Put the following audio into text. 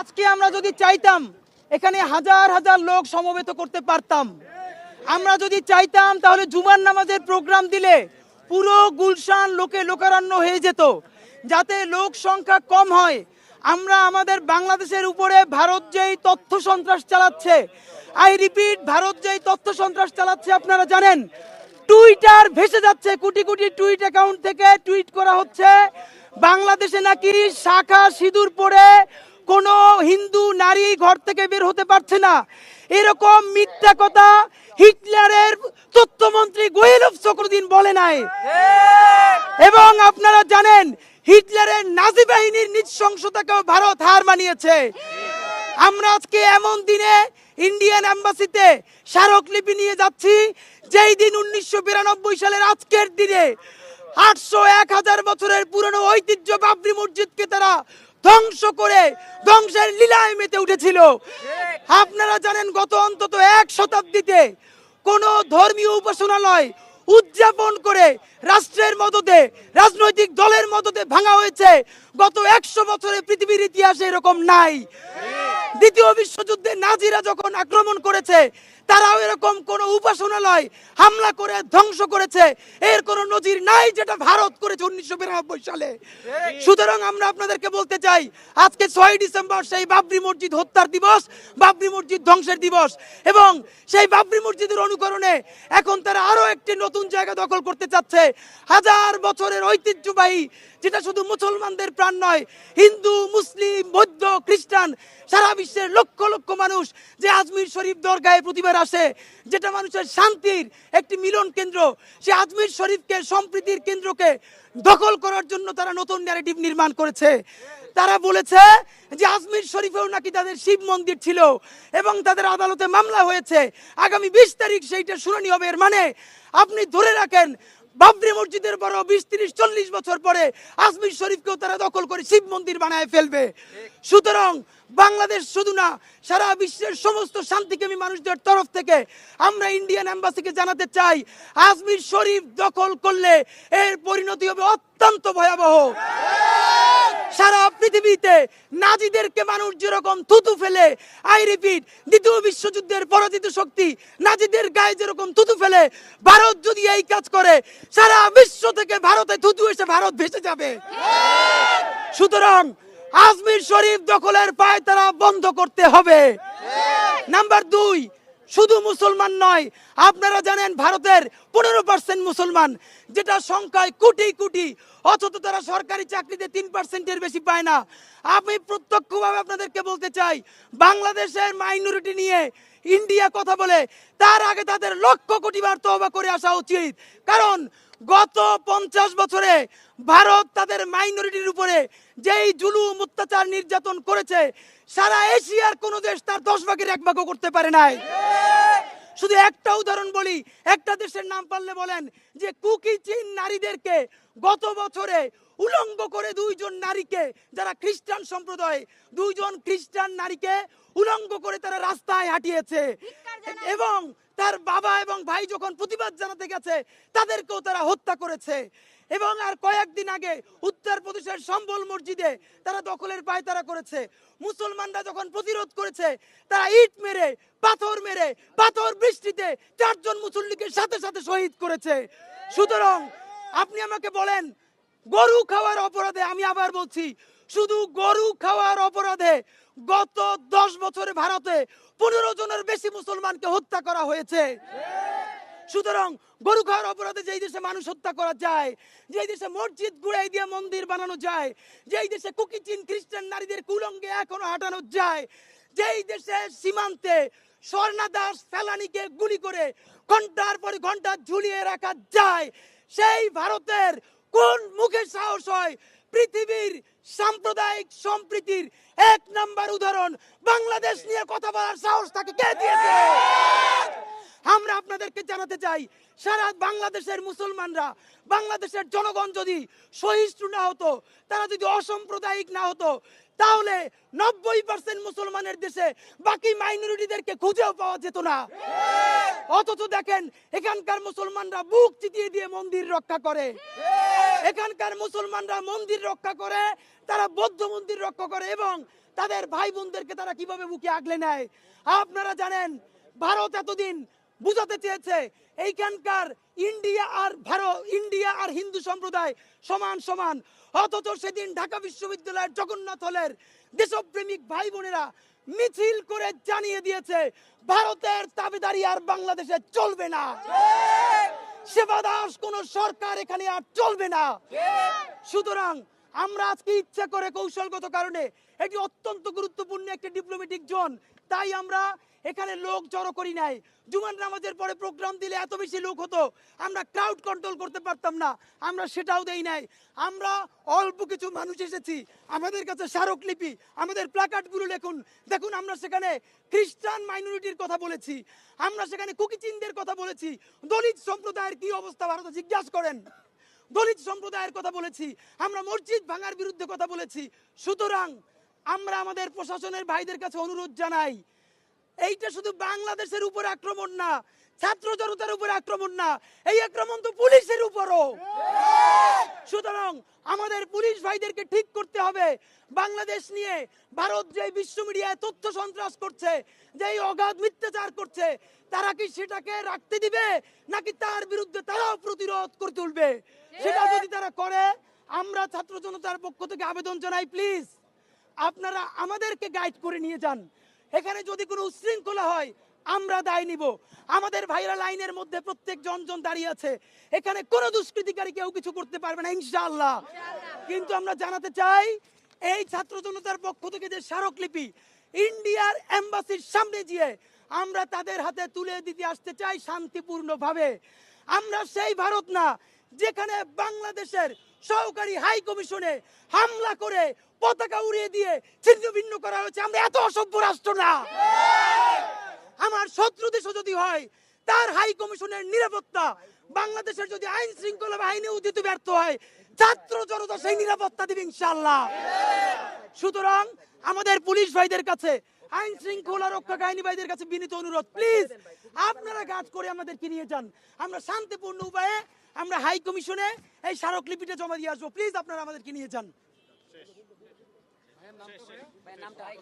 আজকে আমরা যদি চাইতাম, এখানে হাজার হাজার লোক সমবেত করতে পারতাম। আমরা যদি চাইতাম, তাহলে জুমার নামাজের প্রোগ্রাম দিলে পুরো গুলশান লোকে লোকারণ্য হয়ে যেত। যাতে লোক সংখ্যা কম হয়। আমরা আমাদের বাংলাদেশের উপরে ভারত যেই তথ্য সন্ত্রাস চালাচ্ছে, আই রিপিট, ভারত যেই তথ্য সন্ত্রাস চালাচ্ছে, আপনারা জানেন? টুইটার ভেসে যাচ্ছে, কোটি কোটি টুইট অ্যাকাউন্ট থেকে টুইট করা হচ্ছে। বাংলাদেশে নাকি শাখা সিঁদুর পরে কোনো হিন্দু নারী ঘর থেকে বের হতে পারছে না। এরকম মিথ্যা কথা হিটলারের তথ্যমন্ত্রী গোয়েলফ কোনোদিন বলে নাই। এবং আপনারা জানেন, হিটলারের নাজি বাহিনীর নৃশংসতাকেও ভারত হার মানিয়েছে। আমরা আজকে এমন দিনে ইন্ডিয়ান এম্বাসিতে স্মারকলিপি নিয়ে যাচ্ছি, যেই দিন উনিশশো বিরানব্বই সালের আজকের দিনে আটশো এক হাজার বছরের পুরনো ঐতিহ্য বাবরি মসজিদকে তারা ধ্বংস করে ধ্বংসের লীলায় মেতে উঠেছিল। আপনারা জানেন, গত অন্তত এক শতাব্দীতে কোন ধর্মীয় উপাসনালয় উদযাপন করে রাষ্ট্রের মদতে, রাজনৈতিক দলের মদতে ভাঙা হয়েছে। গত একশো বছরে পৃথিবীর ইতিহাসে এরকম নাই। দ্বিতীয় বিশ্বযুদ্ধে নাজিরা যখন আক্রমণ করেছে তারাও এরকম কোন উপাসনালয় হামলা করে ধ্বংস করেছে। এর কোনো নজির নাই যেটা ভারত করেছে উনিশশো বিরানব্বই সালে। সুতরাং আমরা আপনাদেরকে বলতে চাই আজকে ছয় ডিসেম্বর সেই বাবরি মসজিদ হত্যার দিবস বাবরি মসজিদ ধ্বংসের দিবস। এবং সেই বাবরি মসজিদের অনুকরণে এখন তারা আরও একটি নতুন জায়গা দখল করতে চাচ্ছে। হাজার বছরের ঐতিহ্যবাহী যেটা শুধু মুসলমানদের প্রাণ নয় হিন্দু মুসলিম বৌদ্ধ খ্রিস্টান সারা বিশ্বের লক্ষ লক্ষ মানুষ যে আজমির শরীফ দরগায় প্রতিবার আসে, যেটা মানুষের শান্তির একটি মিলন কেন্দ্র। সে আজমির শরীফকে, সম্প্রীতির কেন্দ্রকে দখল করার জন্য তারা নতুন ন্যারেটিভ নির্মাণ করেছে। তারা বলেছে যে আজমির শরীফেও নাকি তাদের শিব মন্দির ছিল এবং তাদের আদালতে মামলা হয়েছে। আগামী বিশ তারিখ সেইটা শুনানি হবে। এর মানে আপনি ধরে রাখেন বাবরি মসজিদের বড় বিশ, তিরিশ, চল্লিশ বছর পরে আজমির শরীফকেও তারা দখল করে শিব মন্দির বানায় ফেলবে। সুতরাং বাংলাদেশ শুধু না, সারা বিশ্বের সমস্ত শান্তিকামী মানুষদের তরফ থেকে আমরা ইন্ডিয়ান এম্বাসিকে জানাতে চাই, আজমির শরীফ দখল করলে এর পরিণতি হবে অত্যন্ত ভয়াবহ। সারা পৃথিবীতে নাজিদেরকে মানুষ যেরকম থুতু ফেলে আই রিপিট দ্বিতীয় বিশ্বযুদ্ধের পরাজিত শক্তি নাজিদের গায়ে যেরকম থুতু ফেলে, ভারত যদি এই কাজ করে, সারা বিশ্ব থেকে ভারতে থুতু এসে ভারত ভেসে যাবে। সুতরাং আজমির শরীফ দখলের পায় তারা বন্ধ করতে হবে। নাম্বার দুই শুধু মুসলমান নয়, আপনারা জানেন ভারতের পনেরো পার্সেন্ট মুসলমান, যেটা সংখ্যায় কোটি কোটি, অথচ তারা সরকারি চাকরিতে তিন পার্সেন্টের বেশি পায় না। আমি প্রত্যক্ষভাবে আপনাদেরকে বলতে চাই, বাংলাদেশের মাইনরিটি নিয়ে ইন্ডিয়া কথা বলে, তার আগে তাদের লক্ষ কোটি বার তবা করে আসা উচিত। কারণ গত পঞ্চাশ বছরে ভারত তাদের মাইনরিটির উপরে যেই জুলুম অত্যাচার নির্যাতন করেছে সারা এশিয়ার কোন দেশ তার দশ ভাগের এক ভাগও করতে পারে নাই। শুধু একটা উদাহরণ বলি একটা দেশের নাম পারলে বলেন যে কুকি চীন নারীদেরকে গত বছরে উলঙ্গ করে দুইজন নারীকে যারা খ্রিস্টান সম্প্রদায় দুইজন খ্রিস্টান নারীকে উলঙ্গ করে তারা রাস্তায় হাঁটিয়েছে। এবং তার বাবা এবং ভাই যখন প্রতিবাদ জানাতে গেছে, তাদেরকেও তারা হত্যা করেছে। এবং আর কয়েকদিন আগে উত্তরপ্রদেশের সম্বল মসজিদে তারা দখলের পায়তারা করেছে। মুসলমানরা যখন প্রতিরোধ করেছে, তারা ইট মেরে, পাথর মেরে, পাথর বৃষ্টিতে চারজন মুসল্লিকে সাথে সাথে শহীদ করেছে। সুতরাং আপনি আমাকে বলেন, গরু খাওয়ার অপরাধে আমি আবার বলছি শুধু গরু খাওয়ার অপরাধে গত দশ বছরে ভারতে পনেরো জনের বেশি মুসলমানকে হত্যা করা হয়েছে। সুতরাং গরু খাওয়ার অপরাধে যেই দেশে মানুষ হত্যা করা যায়, যেই দেশে মসজিদ গুড়াই দিয়ে মন্দির বানানো যায়, যেই দেশে কুকিচিন খ্রিস্টান নারীদের কুলঙ্গে এখনও হাঁটানো যায়, যেই দেশে সীমান্তে স্বর্ণা দাস ফেলানিকে গুলি করে ঘণ্টার পর ঘণ্টা ঝুলিয়ে রাখা যায়, সেই ভারতের কোন মুখে সাহস হয় পৃথিবীর সাম্প্রদায়িক সম্প্রীতির এক নাম্বার উদাহরণ বাংলাদেশ নিয়ে কথা বলার সাহস তাকে কে দিয়েছে? আমরা আপনাদেরকে জানাতে চাই, সারা বাংলাদেশের মুসলমানরা, বাংলাদেশের জনগণ যদি সহিষ্ণু না হতো, তারা যদি অসাম্প্রদায়িক না হতো, তাহলে নব্বই পার্সেন্ট মুসলমানের দেশে বাকি মাইনরিটিদেরকে খুঁজেও পাওয়া যেত না। অথচ দেখেন, এখানকার মুসলমানরা বুক চিতিয়ে দিয়ে মন্দির রক্ষা করে। এখানকার মুসলমানরা মন্দির রক্ষা করে, তারা বৌদ্ধ মন্দির রক্ষা করে এবং তাদের ভাই বোনদেরকে তারা কীভাবে বুকে আগলে নেয়? আপনারা জানেন, ভারত এতদিন বুঝাতে চেয়েছে, এইখানকার ইন্ডিয়া আর ভারত, ইন্ডিয়া আর হিন্দু সম্প্রদায় সমান সমান। অথচ সেদিন ঢাকা বিশ্ববিদ্যালয়ের জগন্নাথ হলের দেশপ্রেমিক ভাই বোনেরা মিছিল করে জানিয়ে দিয়েছে, ভারতের দাবিদারি আর বাংলাদেশে চলবে না। সেবা দাস কোন সরকার এখানে আর চলবে না। সুতরাং আমরা আজকে ইচ্ছা করে কৌশলগত কারণে এটি অত্যন্ত গুরুত্বপূর্ণ একটি ডিপ্লোমেটিক জোন তাই আমরা এখানে লোক জড়ো করি নাই। জুমান নামাজের পরে প্রোগ্রাম দিলে এত বেশি লোক হতো, আমরা ক্রাউড কন্ট্রোল করতে পারতাম না, আমরা সেটাও দেই নাই। আমরা অল্প কিছু মানুষ এসেছি, আমাদের কাছে স্মারকলিপি, আমাদের প্লাকার্ডগুলো লেখুন। দেখুন, আমরা সেখানে খ্রিস্টান মাইনরিটির কথা বলেছি, আমরা সেখানে কুকিচিনদের কথা বলেছি। দলিত সম্প্রদায়ের কি অবস্থা ভারতে, জিজ্ঞাসা করেন। দলিত সম্প্রদায়ের কথা বলেছি, আমরা মসজিদ ভাঙার বিরুদ্ধে কথা বলেছি। সুতরাং আমরা আমাদের প্রশাসনের ভাইদের কাছে অনুরোধ জানাই, এইটা শুধু বাংলাদেশের উপর আক্রমণ না, ছাত্র জনতার উপর আক্রমণ না, এই আক্রমণ তো পুলিশের উপরও। সুতরাং আমাদের পুলিশ ভাইদেরকে ঠিক করতে হবে, বাংলাদেশ নিয়ে ভারত যে বিশ্ব মিডিয়ায় তথ্য সন্ত্রাস করছে, যে অগাধ মিথ্যাচার করছে, তারা কি সেটাকে রাখতে দিবে, নাকি তার বিরুদ্ধে তারাও প্রতিরোধ করে তুলবে? সেটা যদি তারা করে, আমরা ছাত্র জনতার পক্ষ থেকে আবেদন জানাই প্লিজ আপনারা আমাদেরকে গাইড করে নিয়ে যান। এখানে যদি কোনো উশৃঙ্খলা হয়, আমরা দায় নিব। আমাদের ভাইরা লাইনের মধ্যে প্রত্যেক জন জন দাঁড়িয়ে আছে। এখানে কোনো দুষ্কৃতিকারী কেউ কিছু করতে পারবে না, ইনশাআল্লাহ। কিন্তু আমরা জানাতে চাই, এই ছাত্র জনতার পক্ষ থেকে যে স্মারকলিপি, ইন্ডিয়ার এম্বাসির সামনে গিয়ে আমরা তাদের হাতে তুলে দিতে আসতে চাই শান্তিপূর্ণভাবে। আমরা সেই ভারত না, যেখানে বাংলাদেশের সহকারী হাই কমিশনে হামলা করে পতাকা উড়িয়ে দিয়ে ছিন্ন ভিন্ন করা হয়েছে। আমরা এত অসভ্য রাষ্ট্র না। আমার শত্রু দেশও যদি হয়, তার হাই কমিশনের নিরাপত্তা, বাংলাদেশের যদি আইন শৃঙ্খলা বাহিনী উদিত ব্যর্থ হয়, ছাত্র জনতা সেই নিরাপত্তা দিবে ইনশাল্লাহ সুতরাং আমাদের পুলিশ ভাইদের কাছে, আইন শৃঙ্খলা রক্ষা বাহিনী ভাইদের কাছে বিনীত অনুরোধ প্লিজ আপনারা কাজ করে আমাদেরকে নিয়ে যান। আমরা শান্তিপূর্ণ উপায়ে আমরা হাই কমিশনে এই স্মারকলিপিটা জমা দিয়ে আসব। প্লিজ আপনারা আমাদেরকে নিয়ে যান। Nam Cześć, Cześć.